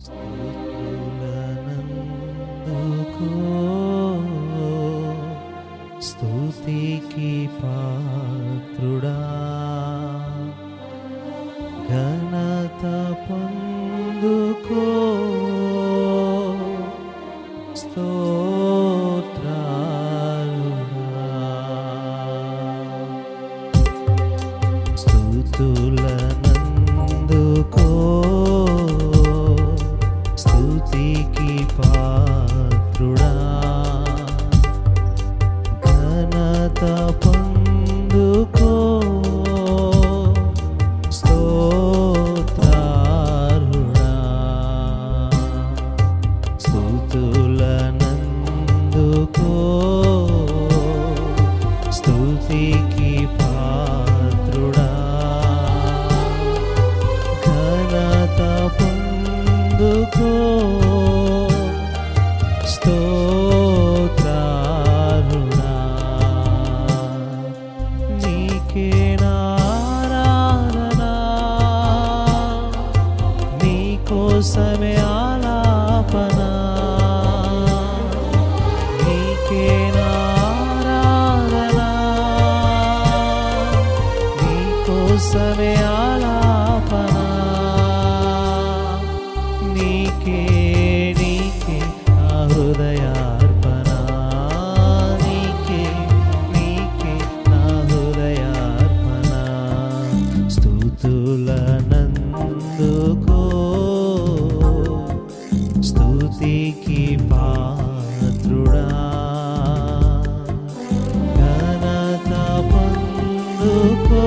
స్తుతులనందుకో స్తుతికి పాత్రుడా ఘనత పొందుకో స్తోత్రాలునా స్తుతులనందుకో పొందుకో స్తోత్రారుడా నీకే నారాధనా నీకోసమే ఆలాపనా నీకే నారాధనా నీకోసమే ఆలాపనా నీకే నీకే నా హృదయార్పణ. నీకే నీకే నా హృదయార్పణ. పాత్రుడా. ఘనత పొందుకో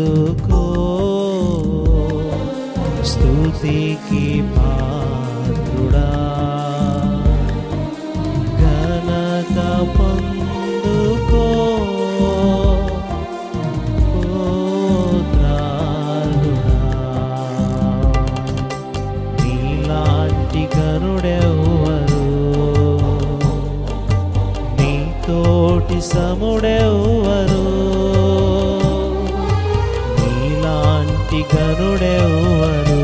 స్తుతులనందుకో స్థుతికి పాత్రుడా. ఘనత పొందుకో. స్తోత్రాలుడా. నీలాంటి గనుడెవ్వరు? నీతోటి సముడెవ్వరు? నీలాంటి గనుడెవ్వరు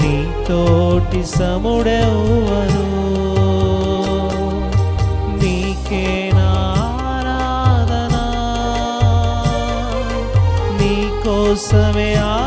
నీతోటి సముడెవ్వరు నీకే నారాధనా నీకోసమే ఆ